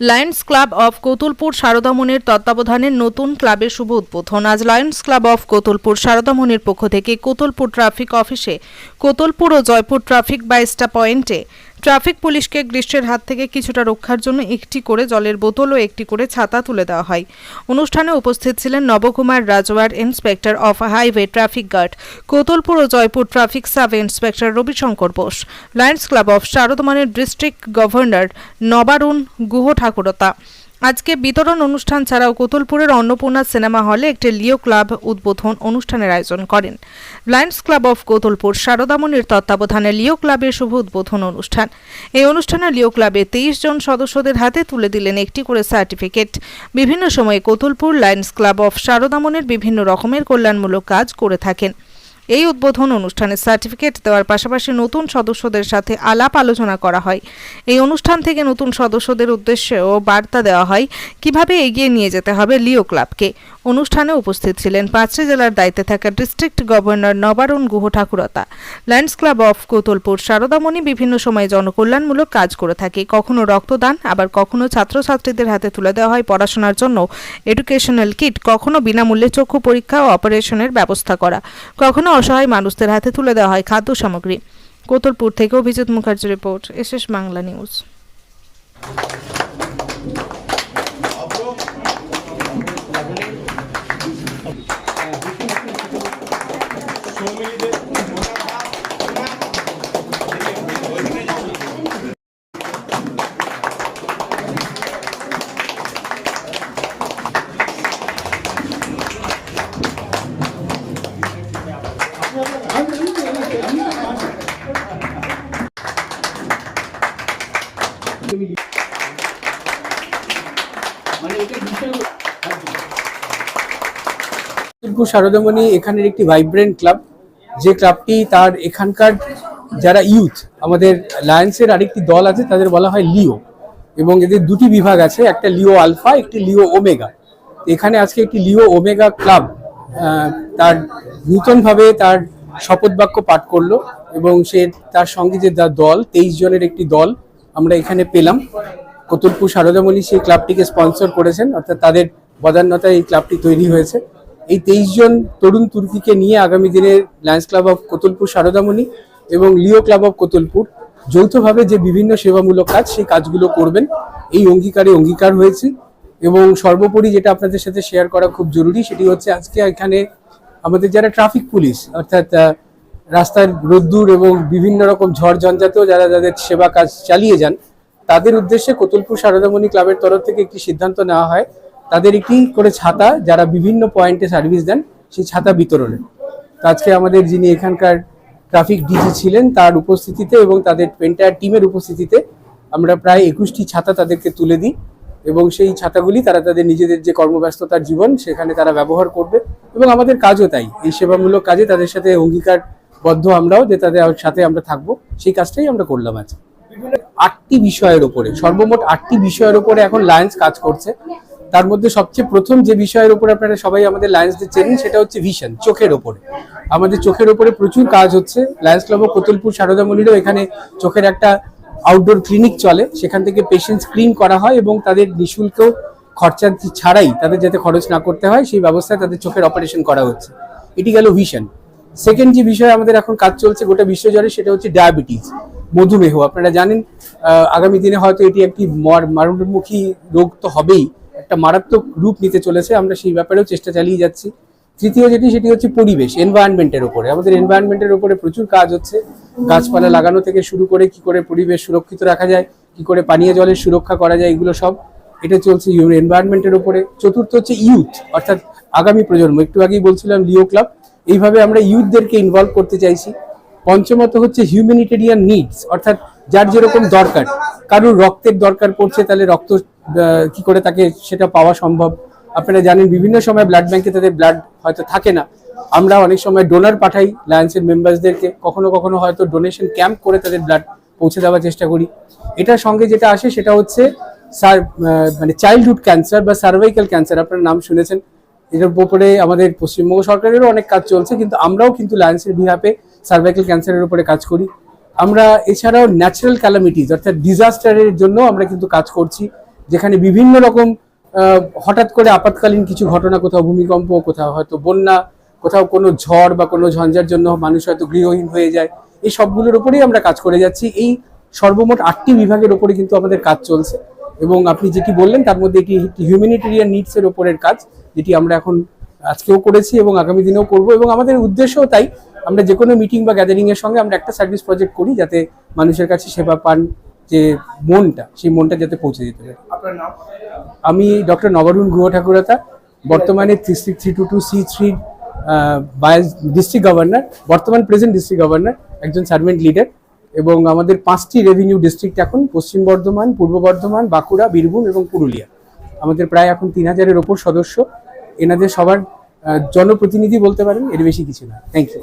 Lions club of Kotulpur সারদামনের তত্ত্বাবধানে নতুন ক্লাবের শুভ উদ্বোধন। আজ লায়ন্স ক্লাব অফ কোতুলপুর সারদামনির পক্ষ থেকে কোতুলপুর ট্রাফিক অফিসে কোতুলপুর ও জয়পুর ট্রাফিক বাইস্টা পয়েন্টে ট্রাফিক পুলিশকে গ্রীষ্মের হাত থেকে কিছুটা রক্ষার জন্য একটি করে জলের বোতল ও একটি করে ছাতা তুলে দেওয়া হয়। অনুষ্ঠানে উপস্থিত ছিলেন Nabakumar Rajwar inspector of highway traffic guard, Kotulpur O Joypur traffic sub inspector Rabishankar Bose, Lions Club of শারদমানের district governor Nabarun Guha Thakurta আজকে বিতরণ অনুষ্ঠান ছাড়াও কোতুলপুরের অন্নপূর্ণা সিনেমা হলে একটি লিও ক্লাব উদ্বোধন অনুষ্ঠানের আয়োজন করেন। লায়ন্স ক্লাব অফ কোতুলপুর শারদামণির তত্ত্বাবধানে লিও ক্লাবের শুভ উদ্বোধন অনুষ্ঠান। এই অনুষ্ঠানে লিও ক্লাবে তেইশ জন সদস্যদের হাতে তুলে দিলেন একটি করে সার্টিফিকেট। বিভিন্ন সময়ে কোতুলপুর লায়ন্স ক্লাব অফ শারদামণির বিভিন্ন রকমের কল্যাণমূলক কাজ করে থাকেন। এই উদ্বোধন অনুষ্ঠানে সার্টিফিকেট দেওয়ার পাশাপাশি নতুন সদস্যদের সাথে আলাপ আলোচনা করা হয়। এই অনুষ্ঠান থেকে নতুন সদস্যদের উদ্দেশ্যেও বার্তা দেওয়া হয়, কীভাবে এগিয়ে নিয়ে যেতে হবে লিও ক্লাবকে। অনুষ্ঠানে উপস্থিত ছিলেন পাঁচটি জেলার দায়িত্বে থাকা district governor Nabarun Guha Thakurta Lions Club of Kotulpur Saradamani বিভিন্ন সময়ে জনকল্যাণমূলক কাজ করে থাকে। কখনো রক্তদান, আবার কখনো ছাত্রছাত্রীদের হাতে তুলে দেওয়া হয় পড়াশোনার জন্য। এডুকেশনাল কিট কখনো বিনামূল্যে চক্ষু পরীক্ষা ও অপারেশনের ব্যবস্থা করা। কখনো অসহায় মানুষদের হাতে তুলে দেওয়া হয় খাদ্য সামগ্রী। কোতলপুর থেকে Abhijit Mukherjee report, SS Bangla news. শিল্পুর Saradamani এখানের একটি ভাইব্রেন্ট ক্লাব যে ক্লাবটি তার এখানকার যারা ইউথ আমাদের লায়ন্সের আরেকটি দল আছে, তাদের বলা হয় লিও এবং এদের দুটি বিভাগ আছে, একটা লিও আলফা একটি লিও ওমেগা এখানে আজকে একটি লিও ওমেগা ক্লাব তার নূতনভাবে তার শপথ বাক্য পাঠ করল এবং সে তার সঙ্গে যে দল, তেইশ জনের একটি দল আমরা এখানে পেলাম। কতুলপুর শারদামণি সেই ক্লাবটিকে স্পন্সর করেছেন, অর্থাৎ তাদের বদান্যতায় এই ক্লাবটি তৈরি হয়েছে। এই তেইশ জন তরুণ তুর্কিকে নিয়ে আগামী দিনে Lions Club of Kotulpur Saradamani এবং লিও ক্লাব অফ কতুলপুর যৌথভাবে যে বিভিন্ন সেবামূলক কাজ, সেই কাজগুলো করবেন। এই অঙ্গীকারে অঙ্গীকার হয়েছে এবং সর্বোপরি যেটা আপনাদের সাথে শেয়ার করা খুব জরুরি, সেটি হচ্ছে আজকে এখানে আমাদের যারা ট্রাফিক পুলিশ অর্থাৎ রাস্তার রোদ্দুর এবং বিভিন্ন রকম ঝড় ঝঞ্ঝাতেও যারা যাদের সেবা কাজ চালিয়ে যান তাদের উদ্দেশ্যে কতুলপুর সারদামণি ক্লাবের তরফ থেকে একটি সিদ্ধান্ত নেওয়া হয়। তাদের একটি করে ছাতা যারা বিভিন্ন পয়েন্টে সার্ভিস দেন, সেই ছাতা বিতরণের তো আজকে আমাদের যিনি এখানকার ট্রাফিক ডিজি ছিলেন, তার উপস্থিতিতে এবং তাদের এন্টায়ার টিমের উপস্থিতিতে আমরা প্রায় একুশটি ছাতা তাদেরকে তুলে দিই এবং সেই ছাতাগুলি তারা তাদের নিজেদের যে কর্মব্যস্ততার জীবন, সেখানে তারা ব্যবহার করবে এবং আমাদের কাজও তাই। এই সেবামূলক কাজে তাদের সাথে অঙ্গীকারবদ্ধ আমরাও যে তাদের সাথে আমরা থাকব, সেই কাজটাই আমরা করলাম আজকে। আটটি বিষয়ের উপরে, সর্বমোট আটটি বিষয়ের উপরে এখন লায়ন্স কাজ করছে। তার মধ্যে সবচেয়ে প্রথম যে বিষয়ের উপরে আপনারা সবাই আমাদের লায়ন্সদের চেনেন, সেটা হচ্ছে ভিশন চোখের ওপরে আমাদের চোখের ওপরে প্রচুর কাজ হচ্ছে। লায়েন্স ক্লাব অফ কতুলপুর সারদামণিরও এখানে চোখের একটা আউটডোর ক্লিনিক চলে। সেখান থেকে পেশেন্ট স্ক্রিন করা হয় এবং তাদের নিঃশুল্ক খরচা ছাড়াই তাদের যাতে খরচ না করতে হয়, সেই ব্যবস্থায় তাদের চোখের অপারেশন করা হচ্ছে। এটি গেল ভিশন সেকেন্ড যে বিষয় আমাদের এখন কাজ চলছে, গোটা বিশ্বজুড়ে সেটা হচ্ছে ডায়াবেটিস মধুমেহ। আপনারা জানেন আগামী দিনে হয়তো এটি একটি মর- মরণমুখী রোগ তো হবেই। একটা মারাত্মক রূপ নিতে চলেছে, আমরা সেই ব্যাপারেও চেষ্টা চালিয়ে যাচ্ছি। তৃতীয় যেটি, সেটি হচ্ছে পরিবেশ এনভায়রনমেন্টের উপরে। আমাদের এনভায়রনমেন্টের উপরে প্রচুর কাজ হচ্ছে। গাছপালা লাগানো থেকে শুরু করে কি করে পরিবেশ সুরক্ষিত রাখা যায়, কি করে পানীয় জলের সুরক্ষা করা যায়, এগুলো সব, এটা চলছে এনভায়রনমেন্টের উপরে। চতুর্থ হচ্ছে ইউথ অর্থাৎ আগামী প্রজন্ম। একটু আগেই বলছিলাম লিও ক্লাব এইভাবে আমরা ইউথদেরকে ইনভলভ করতে চাইছি। পঞ্চমত হচ্ছে হিউম্যানিটেরিয়ান নিডস অর্থাৎ যার যেরকম দরকার। কারোর রক্তের দরকার পড়ছে, তাহলে রক্ত কি করে তাকে সেটা পাওয়া সম্ভব? আপনারা জানেন, বিভিন্ন সময় ব্লাড ব্যাংকে তাদের ব্লাড হয়তো থাকে না। আমরা অনেক সময় ডোনার পাঠাই লায়ন্সের মেম্বারসদেরকে কখনো কখনো হয়তো ডোনেশন ক্যাম্প করে তাদের ব্লাড পৌঁছে দেওয়ার চেষ্টা করি। এটার সঙ্গে যেটা আসে, সেটা হচ্ছে সার মানে চাইল্ডহুড ক্যান্সার বা সার্ভাইকাল ক্যান্সার আপনার নাম শুনেছেন। এটার উপরে আমাদের পশ্চিমবঙ্গ সরকারেরও অনেক কাজ চলছে, কিন্তু আমরাও কিন্তু লায়ন্সের বিহাপে সার্ভাইকাল ক্যান্সারের উপরে কাজ করি। আমরা এছাড়াও ন্যাচারাল ক্যালামিটিস অর্থাৎ ডিজাস্টারের জন্য আমরা কিন্তু কাজ করছি, যেখানে বিভিন্ন রকম হঠাৎ করে আপাতকালীন কিছু ঘটনা, কোথাও ভূমিকম্প, কোথাও হয়তো বন্যা, কোথাও কোনো ঝড় বা কোনো ঝঞ্ঝার জন্য মানুষ হয়তো গৃহহীন হয়ে যায়, এই সবগুলোর উপরেই আমরা কাজ করে যাচ্ছি। এই সর্বমোট আটটি বিভাগের উপরে কিন্তু আমাদের কাজ চলছে এবং আপনি যেটি বললেন, তার মধ্যে একটি হিউম্যানিটেরিয়ান নিডসের ওপরের কাজ, যেটি আমরা এখন আজকেও করেছি এবং আগামী দিনেও করব এবং আমাদের উদ্দেশ্যও তাই আমরা যে কোনো মিটিং বা গ্যাদারিং এর সঙ্গে আমরা একটা সার্ভিস প্রজেক্ট করি যাতে মানুষের কাছে সেবা পান যে মনটা সেই মনটা যাতে পৌঁছে দিতে পারে। আমি ডক্টর নবরুণ গুহ ঠাকুরতা বর্তমানে three three two two C three district governor বর্তমান প্রেজেন্ট ডিস্ট্রিক্ট গভর্নর একজন সার্ভেন্ট লিডার এবং আমাদের পাঁচটি রেভিনিউ ডিস্ট্রিক্ট এখন পশ্চিম বর্ধমান পূর্ব বর্ধমান বাঁকুড়া বীরভূম এবং পুরুলিয়া। আমাদের প্রায় এখন তিন হাজারের ওপর সদস্য। এনাদের সবার জনপ্রতিনিধি বলতে পারেন এর বেশি কিছু না। Thank you